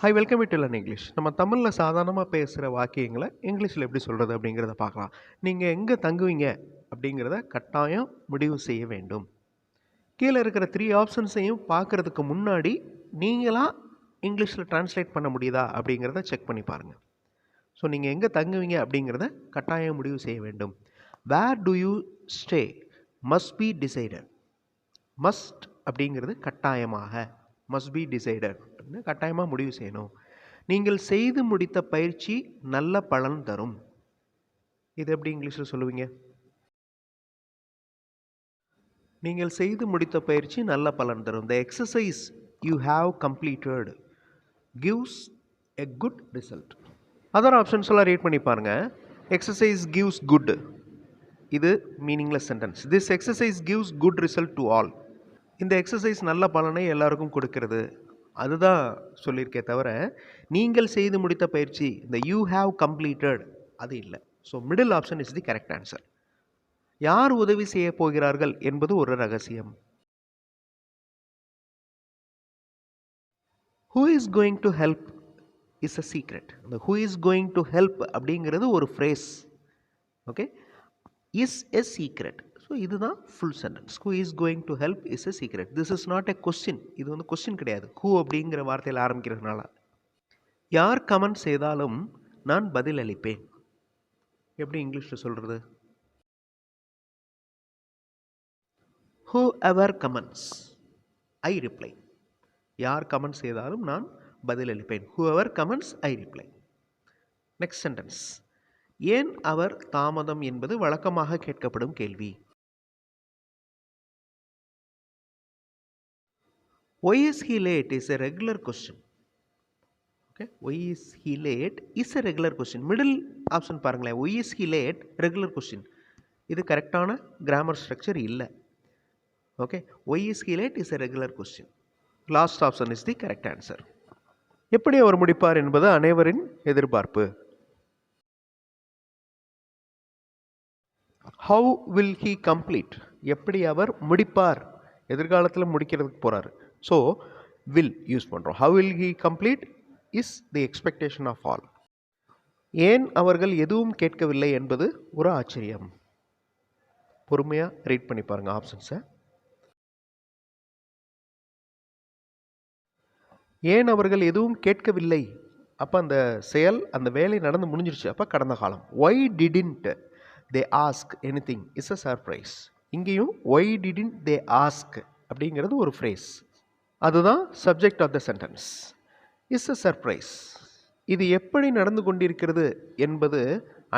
Hi welcome to learn English நம்ம தமிழில் சாதாரணமாக பேசுகிற வாக்கியங்களை இங்கிலீஷில் எப்படி சொல்கிறது அப்படிங்கிறத பார்க்கலாம். நீங்கள் எங்கே தங்குவீங்க அப்படிங்கிறத கட்டாயம் முடிவு செய்ய வேண்டும். கீழே இருக்கிற த்ரீ ஆப்ஷன்ஸையும் பார்க்குறதுக்கு முன்னாடி நீங்களாக இங்கிலீஷில் ட்ரான்ஸ்லேட் பண்ண முடியுதா அப்படிங்கிறத செக் பண்ணி பாருங்கள் ஸோ நீங்கள் எங்கே தங்குவீங்க அப்படிங்கிறத கட்டாயம் முடிவு செய்ய வேண்டும். Where do you stay must be decided must அப்படிங்கிறது கட்டாயமாக. மஸ்ட் பி டிசைடட் அப்படின்னு கட்டாயமாக முடிவு செய்யணும். நீங்கள் செய்து முடித்த பயிற்சி நல்ல பலன் தரும். இது எப்படி இங்கிலீஷில் சொல்லுவீங்க? நீங்கள் செய்து முடித்த பயிற்சி நல்ல பலன் தரும். The exercise you have completed gives a good result other options எல்லாம் ரீட் பண்ணி பாருங்கள் எக்ஸசைஸ் கிவ்ஸ் குட் இது meaningless sentence this exercise gives good result to all இந்த எக்ஸசைஸ் நல்ல பலனை எல்லாருக்கும் கொடுக்கிறது. அதுதான் சொல்லியிருக்கே தவிர நீங்கள் செய்து முடித்த பயிற்சி இந்த யூ ஹாவ் கம்ப்ளீட்டட் அது இல்லை. So middle option is the correct answer யார் உதவி செய்ய போகிறார்கள் என்பது ஒரு ரகசியம். Who is going to help is a secret இந்த who is going to help அப்படிங்கிறது ஒரு phrase okay is a secret so இதுதான் full sentence who is going to help is a secret this is not a question இது வந்து question கிடையாது. Who அப்படிங்கிற வார்த்தையில் ஆரம்பிக்கிறதுனால. யார் கமெண்ட் செய்தாலும் நான் பதில் அளிப்பேன். எப்படி இங்கிலீஷில் சொல்கிறது whoever comments I reply யார் கமெண்ட் செய்தாலும் நான் பதில் அளிப்பேன். Whoever comments I reply next sentence ஏன் அவர் தாமதம் என்பது வழக்கமாக கேட்கப்படும் கேள்வி? Why is he late is a regular question okay why is he late is a regular question middle option பாருங்களேன். Why is he late regular question இது கரெக்டான கிராமர் ஸ்ட்ரக்சர் இல்லை. Okay why is he late is a regular question last option is the correct answer எப்படி அவர் முடிப்பார் என்பது அனைவரின் எதிர்பார்ப்பு. ஹவு வில் ஹீ கம்ப்ளீட் எப்படி அவர் முடிப்பார்? எதிர்காலத்தில் முடிக்கிறதுக்கு போகிறாரு ஸோ வில் யூஸ் பண்ணுறோம் how will he complete is the expectation of all ஏன் அவர்கள் எதுவும் கேட்கவில்லை என்பது ஒரு ஆச்சரியம். பொறுமையாக ரீட் பண்ணி பாருங்கள் ஆப்ஷன்ஸை ஏன் அவர்கள் எதுவும் கேட்கவில்லை? அப்போ அந்த செயல் அந்த வேலை நடந்து முடிஞ்சிருச்சு. அப்போ கடந்த காலம். Why didn't they ask anything is a surprise இங்கேயும் ஒய் டிடின் தே ஆஸ்க் அப்படிங்கிறது ஒரு ஃப்ரேஸ் அதுதான் subject of the sentence is a surprise இது எப்படி நடந்து கொண்டிருக்கிறது என்பது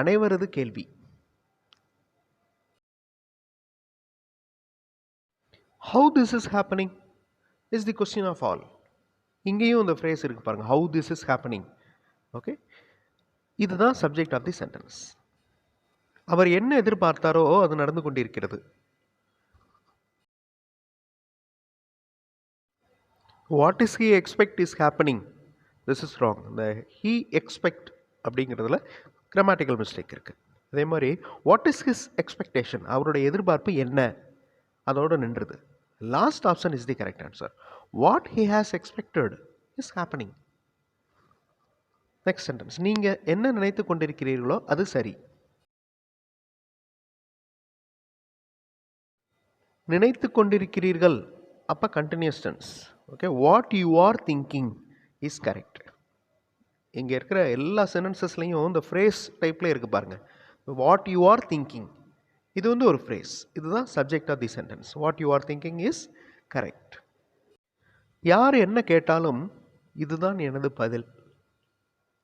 அனைவரது கேள்வி. How this is happening is the question of all இங்கேயும் இந்த ஃப்ரேஸ் இருக்குது பாருங்கள் how this is happening okay இதுதான் சப்ஜெக்ட் ஆஃப் தி சென்டென்ஸ் அவர் என்ன எதிர்பார்த்தாரோ அது நடந்து கொண்டிருக்கிறது. What is he expect is happening this is wrong இந்த ஹீ எக்ஸ்பெக்ட் அப்படிங்கிறதுல கிராமட்டிக்கல் மிஸ்டேக் இருக்குது அதே மாதிரி வாட் இஸ் ஹிஸ் எக்ஸ்பெக்டேஷன் அவருடைய எதிர்பார்ப்பு என்ன? அதோடு நின்றுது. Last option is the correct answer what he has expected is happening next sentence நீங்கள் என்ன நினைத்து கொண்டிருக்கிறீர்களோ அது சரி. நினைத்து கொண்டிருக்கிறீர்கள். அப்போ continuous tense okay what you are thinking is correct இங்கே இருக்கிற எல்லா சென்டென்சஸ்லையும் இந்த ஃப்ரேஸ் டைப்பில் இருக்குது பாருங்கள் வாட் யூ ஆர் திங்கிங் இது வந்து ஒரு ஃப்ரேஸ் இதுதான் subject of the sentence what you are thinking is correct யார் என்ன கேட்டாலும் இதுதான் எனது பதில்.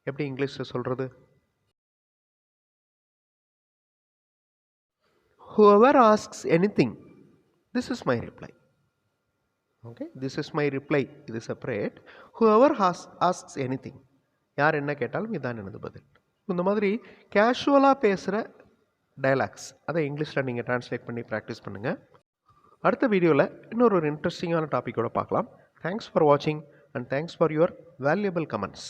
எப்படி இங்கிலீஷில் சொல்கிறது whoever asks anything this is my reply okay this is my reply இது separate whoever has asks anything யார் என்ன கேட்டாலும் இதான் எனது பதில். இந்த மாதிரி கேஷுவலாக பேசுகிற டைலாக்ஸ் அதை இங்கிலீஷில் நீங்கள் ட்ரான்ஸ்லேட் பண்ணி ப்ராக்டிஸ் பண்ணுங்கள் அடுத்த வீடியோவில் இன்னொரு ஒரு இன்ட்ரெஸ்டிங்கான டாப்பிக்கோட பார்க்கலாம். தேங்க்ஸ் ஃபார் வாட்சிங் and thanks for your valuable comments